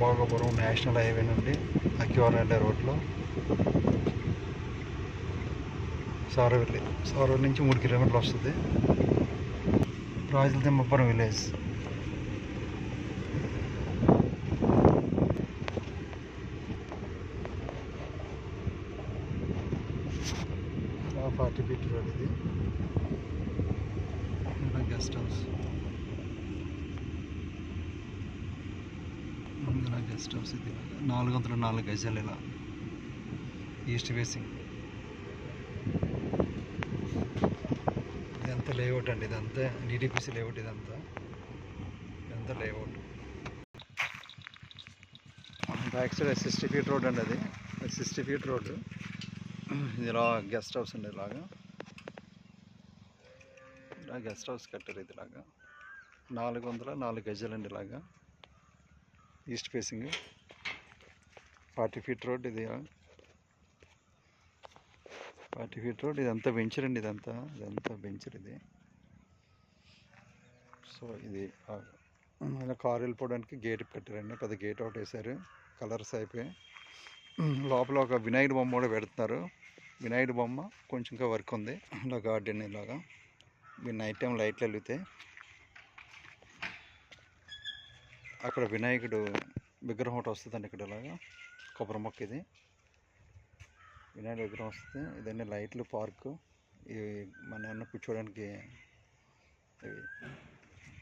Bhogapuram national highway నుండి అక్కివరం వెళ్ళే రోడ్లో సారవెల్లి సారవెల్లి నుంచి మూడు కిలోమీటర్లు వస్తుంది. Rajula Thimmapuram village. Forty feet road ఇది. Guest house. ఇలా గెస్ట్ హౌస్ ఇది. నాలుగు వందల నాలుగు గజాలు ఇలా. ఈస్ట్ ఫేసింగ్ ఇదంతా లేఅవుట్ అండి ఇదంతా డిటిపిసి లేఅవుట్ ఇదంతా. ఇదంతా layout back side sixty feet road అండి అది. సిక్స్టీ ఫీట్ రోడ్ ఇది ఇలా గెస్ట్ హౌస్ అండి ఇలాగా. ఇలా గెస్ట్ హౌస్ కట్టారు ఇదిలాగా నాలుగు వందల నాలుగు గజాలండి ఇలాగా. East facing forty feet road ఇది. ఫార్టీ ఫీట్ రోడ్ ఇదంతా వెంచర్ అండి ఇదంతా. ఇదంతా వెంచర్ ఇది. సో ఇది ఆ, కారు వెళ్ళిపోవడానికి గేట్ పెట్టారండి. పెద్ద గేట్ ఒకటి వేశారు. కలర్స్ అయిపోయి లోపల ఒక వినాయకుడి బొమ్మ కూడా పెడుతున్నారు. వినాయకుడి బొమ్మ కొంచెం ఇంకా వర్క్ ఉంది. ఇలా గార్డెన్ ఇలాగా నైట్ టైం లైట్లు వెలుగుతాయి అక్కడ వినాయకుడు విగ్రహం ఒకటి వస్తుందండి ఇక్కడ ఇలాగా. కొబ్బరి మొక్క ఇది. వినాయకుడు విగ్రహం వస్తుంది. ఇదన్నీ లైట్లు పార్కు. ఇవి మన ఏమన్నా కూర్చోడానికి ఇవి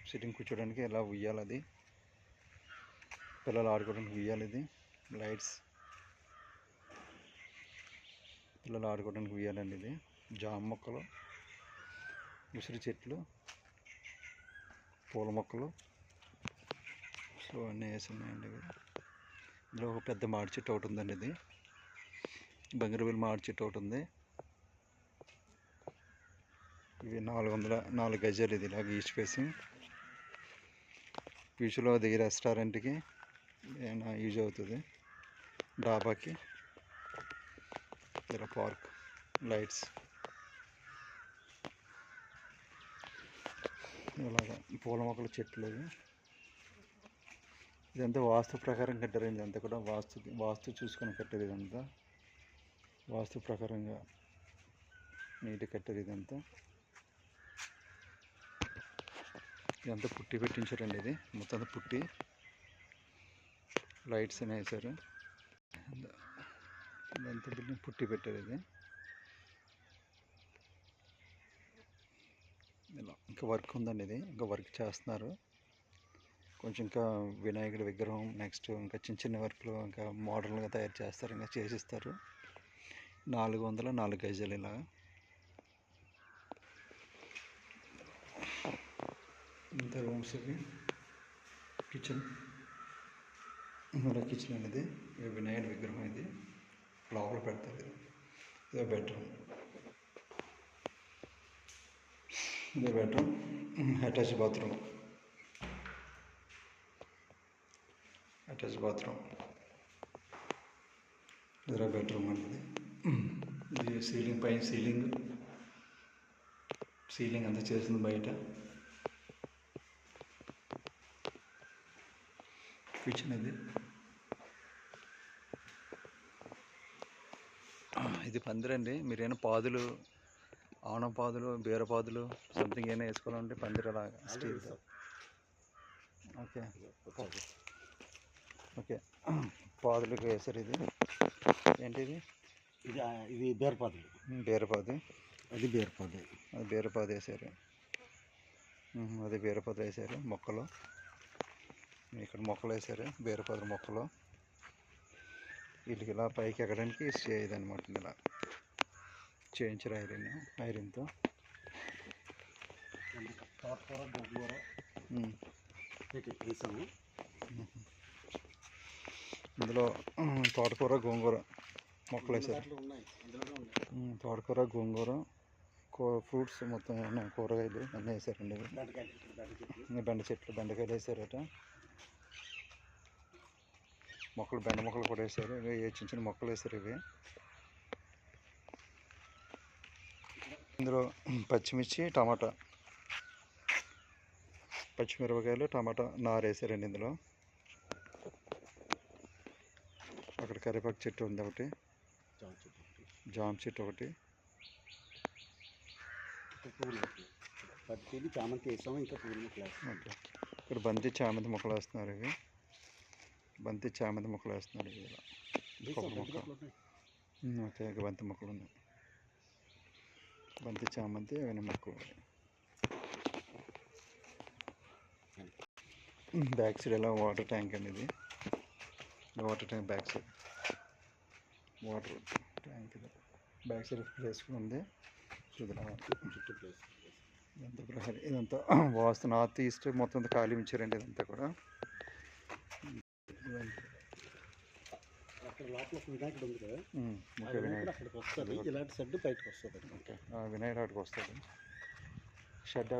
సిట్టింగ్ కూర్చోడానికి ఇలా ఉయ్యాలి అది. పిల్లలు ఆడుకోవడానికి ఉయ్యాలి ఇది. లైట్స్. పిల్లలు ఆడుకోవడానికి ఉయ్యాలండి ఇది. జామ మొక్కలు ఉసిరి చెట్లు పూల మొక్కలు. సో అన్నీ వేసి ఉన్నాయండి ఇవి. ఇందులో ఒక పెద్ద మాడి చెట్టు ఒకటి ఉందండి ఇది. బంగిరవెల్లి మాడి చెట్టు ఒకటి ఉంది. ఇవి నాలుగు వందల నాలుగు గజాలు ఇది ఇలాగ ఈస్ట్ ఫేసింగ్. బీచ్లో దిగి రెస్టారెంట్కి ఏమైనా యూజ్ అవుతుంది. డాబాకి. ఇలా పార్క్ లైట్స్. ఇలాగా పూల మొక్కల చెట్లు ఇదంతా వాస్తు ప్రకారం కట్టారండి. ఇదంతా కూడా వాస్తు వాస్తు చూసుకొని కట్టారు ఇదంతా. వాస్తు ప్రకారంగా నీట్గా కట్టారు ఇదంతా. ఇదంతా పుట్టి పెట్టించారండి ఇది. మొత్తం పుట్టి లైట్స్ అనే వేశారు. ఇదంతా బిల్డింగ్ పుట్టి పెట్టారు ఇది. ఇలా ఇంకా వర్క్ ఉందండి ఇది. ఇంకా వర్క్ చేస్తున్నారు. కొంచెం ఇంకా వినాయకుడి విగ్రహం నెక్స్ట్ ఇంకా చిన్న చిన్న వర్క్లు ఇంకా మోడల్గా తయారు చేస్తారు ఇంకా చేసిస్తారు. నాలుగు వందల నాలుగు గజాలు ఇలా. ఇంత రూమ్స్ ఇవి. కిచెన్. ఇలా కిచెన్ అనేది ఇది వినాయకుడి విగ్రహం ఇది. లోపల పెడతారు ఇది. ఇదే బెడ్రూమ్. ఇదే bedroom. Attach bathroom. Attach bathroom ఇదే బెడ్రూమ్ అనేది ఇది సీలింగ్ పైన సీలింగ్ సీలింగ్ అంతా చేసింది బయట. కిచెన్ ఇది. ఇది పందిరండి. మీరేమైనా పాదులు ఆనం పాదులు బీర పాదులు సంథింగ్ ఏమైనా వేసుకోవాలంటే పందిరలాగా స్టీల్ ఓకే ఓకే. పాదులకు వేసారు ఇది. ఏంటి ఇది ఇది బేర్పాదు. బీరపాదు. అది బేర్పాదు. అది బీరపాదు వేసారు. అది బీరపాదు వేసారు మొక్కలు. ఇక్కడ మొక్కలు వేసారు బీరపాదు మొక్కలు. వీటికి ఇలా పైకి ఎక్కడానికి ఇదనమాట ఇలా చేయించారు ఐరన్ ఐరన్తో. వేసాము. ఇందులో తోటకూర గోంగూర మొక్కలు వేసారు తోటకూర గోంగూర ఫ్రూట్స్ మొత్తం ఉన్నాయి కూరగాయలు అన్నీ వేసారండి ఇవి బెండ చెట్లు బెండ చెట్లు బెండకాయలు వేసారట. మొక్కలు బెండ మొక్కలు కూడా వేసారు. ఇవి ఏ చిన్న చిన్న మొక్కలు వేసారు ఇవి. ఇందులో పచ్చిమిర్చి టమాటా. పచ్చిమిరపకాయలు టమాటా నారు వేసారండి ఇందులో. అక్కడ కరివేపాకు చెట్టు ఉంది ఒకటి. జామ చెట్టు ఒకటి. చామంతి వేసాము ఇంకా పువ్వులు మొక్కలు ఓకే. ఇక్కడ బంతి చామంతి మొక్కలు వేస్తున్నారు ఇవి. బంతి చామంతి మొక్కలు వేస్తున్నారు ఇవి ఇలా. కొబ్బరి మొక్కలు ఓకే ఇక బంతి మొక్కలు ఉన్నాయి. బంతి చామంతి అవన్నీ మొక్కలు బ్యాక్ సైడ్ ఎలా వాటర్ ట్యాంక్ అండి ఇది? Water tank back side water tank back side place కూడా ఉంది. చూద్దాం చుట్టూ ప్లేస్ ఇదంతా ప్రహరీ ఇదంతా వాస్తు నార్త్ ఈస్ట్ మొత్తం అంతా ఖాళీ ఉంచారండి ఇదంతా కూడా. అక్కడ లోపల వినాయకుడు ఉంది కదా. అక్కడికి వస్తుంది ఇలాంటి సడ్డు బయటకు వస్తుంది ఓకే. వినాయకుడు అక్కడికి వస్తాడు. షెడ్